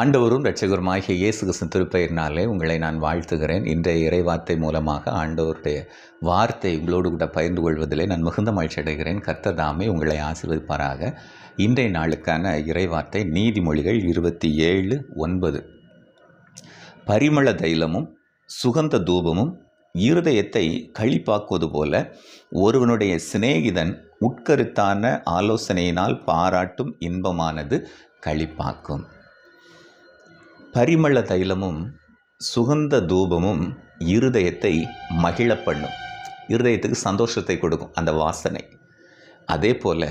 ஆண்டவரும் ரட்சகருமாகிய இயேசு கிருஷ்ண திருப்பெயர்னாலே உங்களை நான் வாழ்த்துகிறேன். இன்றைய இறைவார்த்தை மூலமாக ஆண்டவருடைய வார்த்தை உங்களோடு கூட பகிர்ந்து கொள்வதிலே நான் மிகுந்த மகிழ்ச்சி அடைகிறேன். கர்த்ததாமே உங்களை ஆசீர்வதிப்பாராக. இன்றைய நாளுக்கான இறைவார்த்தை நீதிமொழிகள் இருபத்தி ஏழு ஒன்பது. பரிமள தைலமும் சுகந்த தூபமும் இருதயத்தை களிப்பாக்குவது போல ஒருவனுடைய சிநேகிதன் உட்கருத்தான ஆலோசனையினால் பாராட்டும் இன்பமானது களிப்பாக்கும். பரிமள தைலமும் சுகந்த தூபமும் இருதயத்தை மகிழ பண்ணும். இருதயத்துக்கு சந்தோஷத்தை கொடுக்கும் அந்த வாசனை. அதே போல்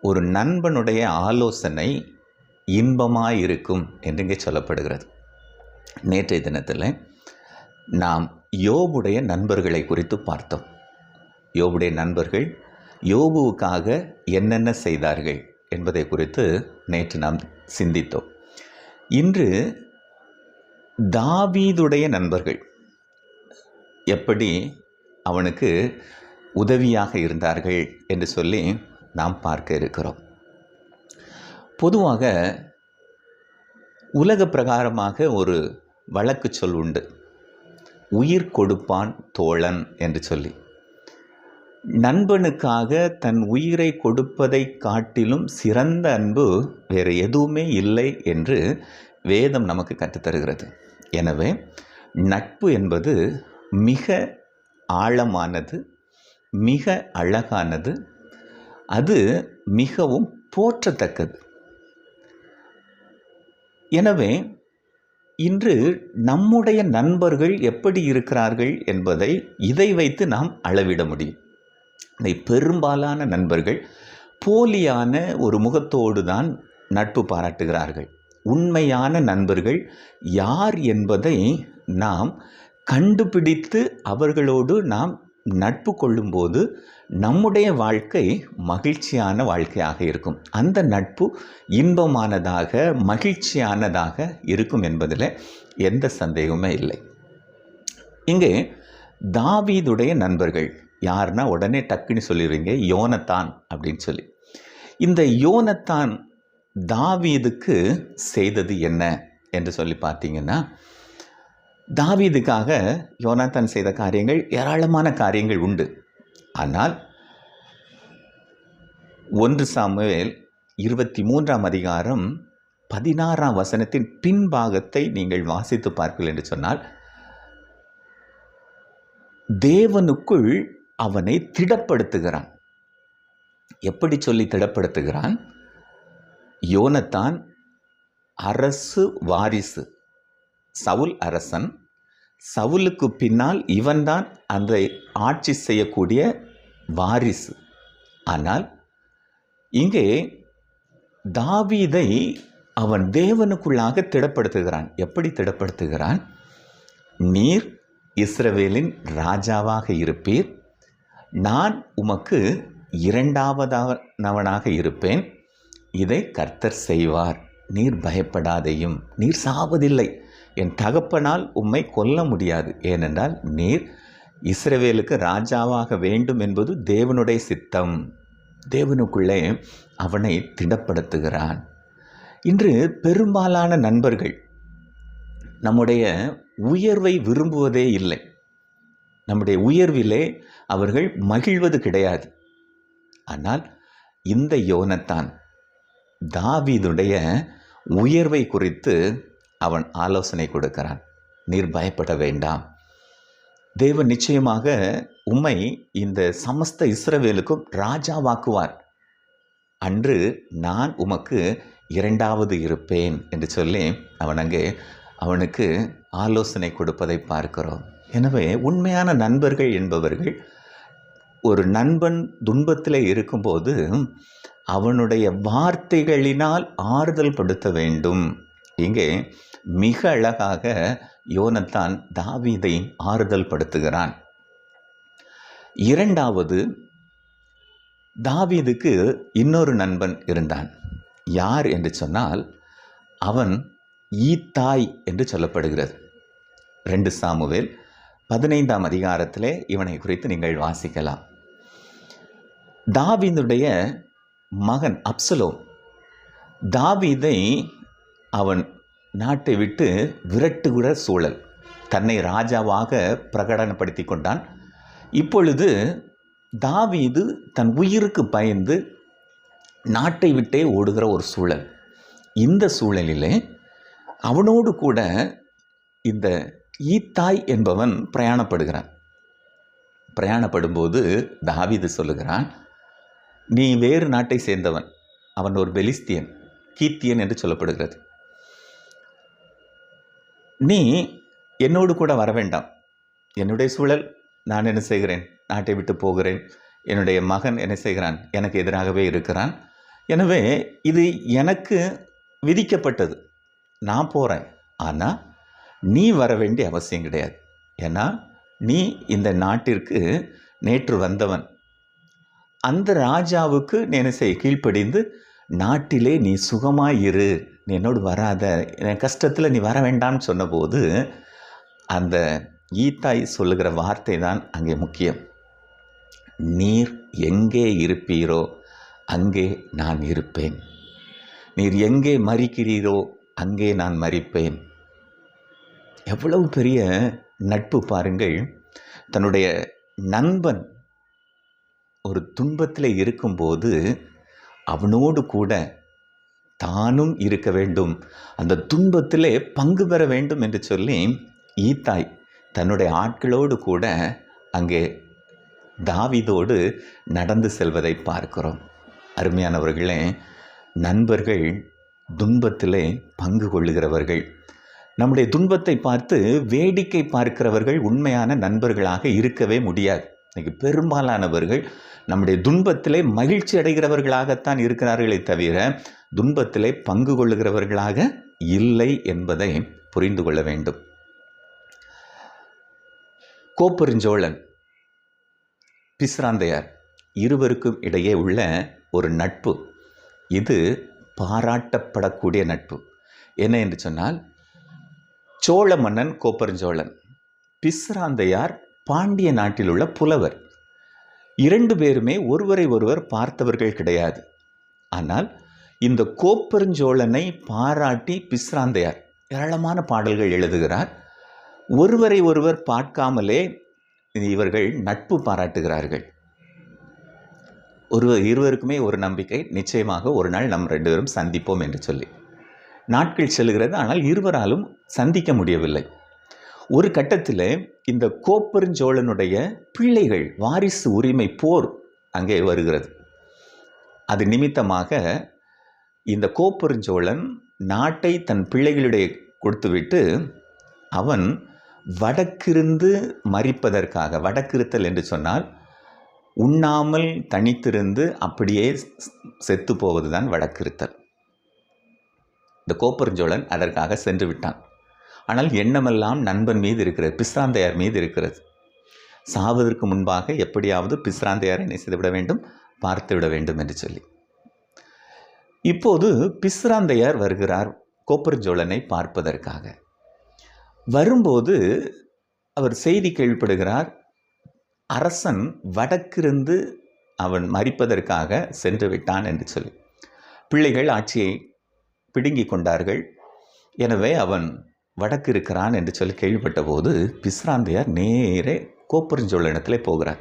ஒரு நண்பனுடைய ஆலோசனை இன்பமாக இருக்கும் என்று இங்கே சொல்லப்படுகிறது. நேற்றைய தினத்தில் நாம் யோபுடைய நண்பர்களை குறித்து பார்த்தோம். யோபுடைய நண்பர்கள் யோபுவுக்காக என்னென்ன செய்தார்கள் என்பதை குறித்து நேற்று நாம் சிந்தித்தோம். இன்று தாவீதுடைய நண்பர்கள். எப்படி அவனுக்கு உதவியாக இருந்தார்கள் என்று சொல்லி நாம் பார்க்க இருக்கிறோம். பொதுவாக உலக பிரகாரமாக ஒரு வழக்கு சொல் உண்டு. உயிர் கொடுப்பான் தோழன் என்று சொல்லி. நண்பனுக்காக தன் உயிரை கொடுப்பதை காட்டிலும் சிறந்த அன்பு வேறு எதுவுமே இல்லை என்று வேதம் நமக்கு கற்றுத்தருகிறது. எனவே நட்பு என்பது மிக ஆழமானது மிக அழகானது அது மிகவும் போற்றத்தக்கது. எனவே இன்று நம்முடைய நண்பர்கள் எப்படி இருக்கிறார்கள் என்பதை இதை வைத்து நாம் அளவிட முடியும். இந்த பெரும்பாலான நண்பர்கள் போலியான ஒரு முகத்தோடு தான் நட்பு பாராட்டுகிறார்கள். உண்மையான நண்பர்கள் யார் என்பதை நாம் கண்டுபிடித்து அவர்களோடு நாம் நட்பு கொள்ளும்போது நம்முடைய வாழ்க்கை மகிழ்ச்சியான வாழ்க்கையாக இருக்கும். அந்த நட்பு இன்பமானதாக மகிழ்ச்சியானதாக இருக்கும் என்பதில் எந்த சந்தேகமே இல்லை. இங்கே தாவீதுடைய நண்பர்கள் யாருன்னா உடனே டக்குன்னு சொல்லிடுவீங்க யோனத்தான் அப்படின்னு சொல்லி. இந்த யோனத்தான் தாவீதுக்கு செய்தது என்ன என்று சொல்லி பார்த்தீங்கன்னா தாவீதுக்காக யோனாத்தான் செய்த காரியங்கள் ஏராளமான காரியங்கள் உண்டு. ஆனால் ஒன்று சாமுவேல் இருபத்தி மூன்றாம் அதிகாரம் பதினாறாம் வசனத்தின் பின்பாகத்தை நீங்கள் வாசித்து பார்க்கல என்று சொன்னால் தேவனுக்குள் அவனை திடப்படுத்துகிறான். எப்படி சொல்லி திடப்படுத்துகிறான்? யோனத்தான் அரசு வாரிசு. சவுல் அரசன் சவுலுக்கு பின்னால் இவன்தான் அந்த ஆட்சி செய்யக்கூடிய வாரிசு. ஆனால் இங்கே தாவீதை அவன் தேவனுக்குள்ளாக திடப்படுத்துகிறான். எப்படி திடப்படுத்துகிறான்? நீர் இஸ்ரவேலின் ராஜாவாக இருப்பீர். நான் உமக்கு இரண்டாவதானவனாக இருப்பேன். இதை கர்த்தர் செய்வார். நீர் பயப்படாதையும் நீர் சாவதில்லை. என் தகப்பனால் உம்மை கொல்ல முடியாது. ஏனென்றால் நீர் இஸ்ரவேலுக்கு ராஜாவாக வேண்டும் என்பது தேவனுடைய சித்தம். தேவனுக்குள்ளே அவனை திடப்படுத்துகிறான். இன்று பெரும்பாலான நண்பர்கள் நம்முடைய உயர்வை விரும்புவதே இல்லை. நம்முடைய உயர்விலே அவர்கள் மகிழ்வது கிடையாது. ஆனால் இந்த யோனத்தான் தாவீதுடைய உயர்வை குறித்து அவன் ஆலோசனை கொடுக்கிறான். நீர் பயப்பட வேண்டாம். தேவன் நிச்சயமாக உம்மை இந்த சமஸ்த இஸ்ரவேலுக்கும் ராஜாவாக்குவார். அன்று நான் உமக்கு இரண்டாவது இருப்பேன் என்று சொல்லி அவன் அங்கே அவனுக்கு ஆலோசனை கொடுப்பதை பார்க்கிறோம். எனவே உண்மையான நண்பர்கள் என்பவர்கள் ஒரு நண்பன் துன்பத்தில் இருக்கும்போது அவனுடைய வார்த்தைகளினால் ஆறுதல் படுத்த வேண்டும். இங்கே மிக அழகாக யோனத்தான் தாவீதை ஆறுதல் படுத்துகிறான். இரண்டாவது தாவீதுக்கு இன்னொரு நண்பன் இருந்தான். யார் என்று சொன்னால் அவன் ஈத்தாய் என்று சொல்லப்படுகிறது. ரெண்டு சாமுவேல் பதினைந்தாம் அதிகாரத்திலே இவனை குறித்து நீங்கள் வாசிக்கலாம். தாவீதுடைய மகன் அப்சலோம். தாவீதை அவன் நாட்டை விட்டு விரட்டுகிற சூழல் தன்னை ராஜாவாக பிரகடனப்படுத்தி கொண்டான். இப்பொழுது தாவீது தன் உயிருக்கு பயந்து நாட்டை விட்டே ஓடுகிற ஒரு சூழல். இந்த சூழலிலே அவனோடு கூட இந்த ஈத்தாய் என்பவன் பிரயாணப்படுகிறான். பிரயாணப்படும்போது தாவீது சொல்லுகிறான் நீ வேறு நாட்டை சேர்ந்தவன். அவன் ஒரு பெலிஸ்தியன் கீர்த்தியன் என்று சொல்லப்படுகிறது. நீ என்னோடு கூட வர வேண்டாம். என்னுடைய சூழல் நான் என்ன செய்கிறேன்? நாட்டை விட்டு போகிறேன். என்னுடைய மகன் என்ன செய்கிறான்? எனக்கு எதிராகவே இருக்கிறான். எனவே இது எனக்கு விதிக்கப்பட்டது. நான் போகிறேன் ஆனால் நீ வர வேண்டிய அவசியம் கிடையாது. ஏன்னா நீ இந்த நாட்டிற்கு நேற்று வந்தவன். அந்த ராஜாவுக்கு நீ என்ன செய்? கீழ்ப்படிந்து நாட்டிலே நீ சுகமாக இரு. நீ என்னோடு வராத. என் கஷ்டத்தில் நீ வர வேண்டாம்னு சொன்னபோது அந்த ஈத்தாய் சொல்லுகிற வார்த்தை தான் அங்கே முக்கியம். நீர் எங்கே இருப்பீரோ அங்கே நான் இருப்பேன். நீர் எங்கே மறிக்கிறீரோ அங்கே நான் மறிப்பேன். எவ்வளவு பெரிய நட்பு பாருங்கள். தன்னுடைய நண்பன் ஒரு துன்பத்தில் இருக்கும்போது அவனோடு கூட தானும் இருக்க வேண்டும். அந்த துன்பத்திலே பங்கு பெற வேண்டும் என்று சொல்லி ஈத்தாய் தன்னுடைய ஆட்களோடு கூட அங்கே தாவிதோடு நடந்து செல்வதை பார்க்கிறோம். அருமையானவர்களே நண்பர்கள் துன்பத்திலே பங்கு கொள்ளுகிறவர்கள். நம்முடைய துன்பத்தை பார்த்து வேடிக்கை பார்க்கிறவர்கள் உண்மையான நண்பர்களாக இருக்கவே முடியாது. இன்றைக்கி பெரும்பாலானவர்கள் நம்முடைய துன்பத்திலே மகிழ்ச்சி அடைகிறவர்களாகத்தான் இருக்கிறார்களே தவிர துன்பத்திலே பங்கு கொள்ளுகிறவர்களாக இல்லை என்பதை புரிந்து கொள்ள வேண்டும். கோப்பெருஞ்சோழன் பிஸ்ராந்தையார் இருவருக்கும் இடையே உள்ள ஒரு நட்பு. இது பாராட்டப்படக்கூடிய நட்பு. என்ன என்று சொன்னால் சோழ மன்னன் கோப்பெருஞ்சோழன் பிஸ்ராந்தையார் பாண்டிய நாட்டில் உள்ள புலவர். இரண்டு பேருமே ஒருவரை ஒருவர் பார்த்தவர்கள் கிடையாது. ஆனால் இந்த கோப்பெருஞ்சோழனை பாராட்டி பிஸ்ராந்தையார் ஏராளமான பாடல்கள் எழுதுகிறார். ஒருவரை ஒருவர் பார்க்காமலே இவர்கள் நட்பு பாராட்டுகிறார்கள். ஒரு இருவருக்குமே ஒரு நம்பிக்கை நிச்சயமாக ஒரு நாள் நம் ரெண்டு பேரும் சந்திப்போம் என்று சொல்லி. நாட்கள் செல்கிறது ஆனால் இருவராலும் சந்திக்க முடியவில்லை. ஒரு கட்டத்தில் இந்த கோப்பெருஞ்சோழனுடைய பிள்ளைகள் வாரிசு உரிமை போர் அங்கே வருகிறது. அது நிமித்தமாக இந்த கோப்பெருஞ்சோழன் நாட்டை தன் பிள்ளைகளுடைய கொடுத்துவிட்டு அவன் வடக்கிருந்து மறிப்பதற்காக வடக்கிருத்தல் என்று சொன்னால் உண்ணாமல் தனித்திருந்து அப்படியே செத்து போவது தான் வடக்கிருத்தல் இந்த கோப்பெருஞ்சோழன் அதற்காக சென்று விட்டான். ஆனால் எண்ணமெல்லாம் நண்பன் மீது இருக்கிறது பிஸ்ராந்தையார் மீது இருக்கிறது. சாவதற்கு முன்பாக எப்படியாவது பிஸ்ராந்தையாரை என்ன செய்துவிட வேண்டும் பார்த்து விட வேண்டும் என்று சொல்லி. இப்போது பிஸ்ராந்தையார் வருகிறார் கோப்பெருஞ்சோழனை பார்ப்பதற்காக. வரும்போது அவர் செய்தி கேள்விப்படுகிறார் அரசன் வடக்கிருந்து அவன் மறிப்பதற்காக சென்று விட்டான் என்று சொல்லி. பிள்ளைகள் ஆட்சியை பிடுங்கி கொண்டார்கள். எனவே அவன் வடக்கு இருக்கிறான் என்று சொல்லி கேள்விப்பட்ட போது பிஸ்ராந்தையார் நேரே கோப்பெருஞ்சோழனத்திலே போகிறார்.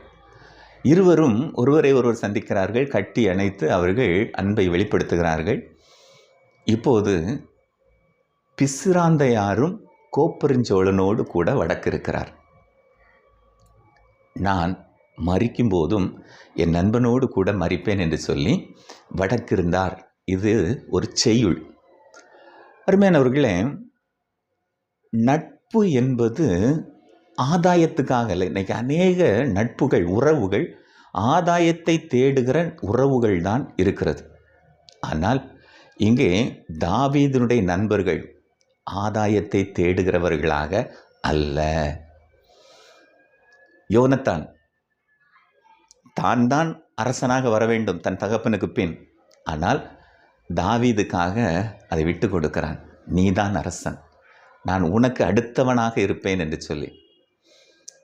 இருவரும் ஒருவரை ஒருவர் சந்திக்கிறார்கள் கட்டி அணைத்து அவர்கள் அன்பை வெளிப்படுத்துகிறார்கள். இப்போது பிசுராந்தையாரும் கோப்பெருஞ்சோழனோடு கூட வடக்கு இருக்கிறார். நான் மறிக்கும் போதும் என் நண்பனோடு கூட மறிப்பேன் என்று சொல்லி வடக்கிருந்தார். இது ஒரு செய்யுள். அருமையானவர்களே நட்பு என்பது ஆதாயத்துக்காக இல்லை. இன்றைக்கி அநேக நட்புகள் உறவுகள் ஆதாயத்தை தேடுகிற உறவுகள் தான் இருக்கிறது. ஆனால் இங்கே தாவீதனுடைய நண்பர்கள் ஆதாயத்தை தேடுகிறவர்களாக அல்ல. யோனத்தான் தான் தான் அரசனாக வர வேண்டும் தன் தகப்பனுக்கு பின். ஆனால் தாவீதுக்காக அதை விட்டு கொடுக்கிறான். நீதான் அரசன். நான் உனக்கு அடுத்தவனாக இருப்பேன் என்று சொல்லி.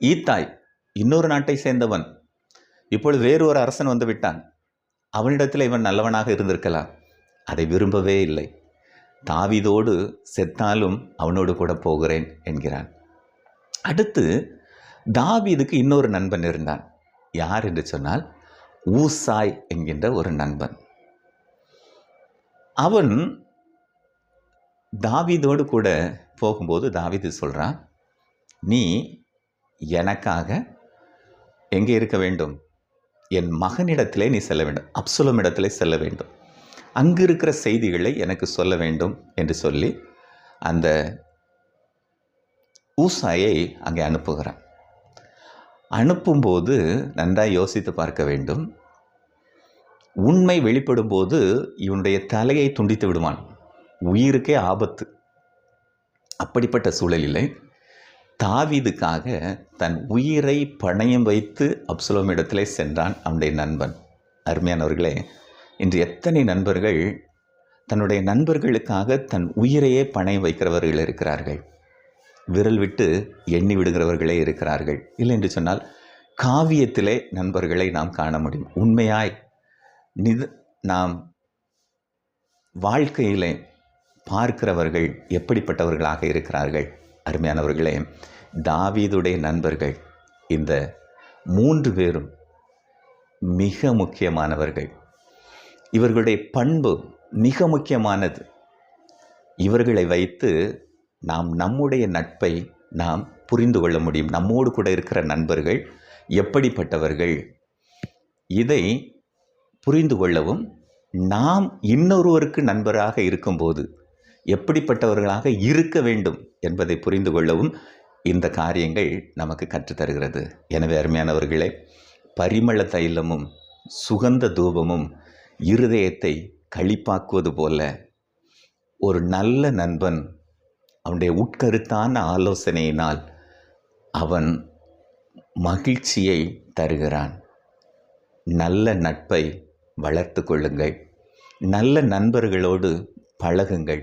ஈத்தாய் இன்னொரு நாட்டை சேர்ந்தவன். இப்பொழுது வேறு ஒரு அரசன் வந்து விட்டான். அவனிடத்தில் இவன் நல்லவனாக இருந்திருக்கலாம். அதை விரும்பவே இல்லை. தாவீதோடு செத்தாலும் அவனோடு கூட போகிறேன் என்கிறான். அடுத்து தாவிதுக்கு இன்னொரு நண்பன் இருந்தான். யார் என்று சொன்னால் ஊசாய் என்கின்ற ஒரு நண்பன். அவன் தாவிதோடு கூட போகும்போது தாவிது சொல்கிறான் நீ எனக்காக எங்கே இருக்க வேண்டும்? என் மகனிடத்திலே நீ செல்ல வேண்டும். அப்சுலம் இடத்திலே செல்ல வேண்டும். அங்கு இருக்கிற செய்திகளை எனக்கு சொல்ல வேண்டும் என்று சொல்லி அந்த ஊசாயை அங்கே அனுப்புகிறான். அனுப்பும்போது நன்றாக யோசித்து பார்க்க வேண்டும். உண்மை வெளிப்படும் போது இவனுடைய தலையை துண்டித்து விடுவான். உயிருக்கே ஆபத்து. அப்படிப்பட்ட சூழலில் தாவிதுக்காக தன் உயிரை பணயம் வைத்து அப்சுலோம் இடத்திலே சென்றான் அவனுடைய நண்பன். அருமையானவர்களே இன்று எத்தனை நண்பர்கள் தன்னுடைய நண்பர்களுக்காக தன் உயிரையே பணயம் வைக்கிறவர்கள் இருக்கிறார்கள்? விரல் விட்டு எண்ணி விடுகிறவர்களே இருக்கிறார்கள். இல்லை என்று சொன்னால் காவியத்திலே நண்பர்களை நாம் காண முடியும். உண்மையாய் நிது நாம் வாழ்க்கையிலே பார்க்கிறவர்கள் எப்படிப்பட்டவர்களாக இருக்கிறார்கள்? அருமையானவர்களே தாவீதுடைய நண்பர்கள் இந்த மூன்று பேரும் மிக முக்கியமானவர்கள். இவர்களுடைய பண்பு மிக முக்கியமானது. இவர்களை வைத்து நாம் நம்முடைய நட்பை நாம் புரிந்து கொள்ள முடியும். நம்மோடு கூட இருக்கிற நண்பர்கள் எப்படிப்பட்டவர்கள்? இதை புரிந்து கொள்ளவும் நாம் இன்னொருவருக்கு நண்பராக இருக்கும்போது எப்படிப்பட்டவர்களாக இருக்க வேண்டும் என்பதை புரிந்து கொள்ளவும் இந்த காரியங்கள் நமக்கு கற்றுத்தருகிறது. எனவே அருமையானவர்களே பரிமள தைலமும் சுகந்த தூபமும் இருதயத்தை களிப்பாக்குவது போல ஒரு நல்ல நண்பன் அவனுடைய உட்கருத்தான ஆலோசனையினால் அவன் மகிழ்ச்சியை தருகிறான். நல்ல நட்பை வளர்த்து கொள்ளுங்கள். நல்ல நண்பர்களோடு பழகுங்கள்.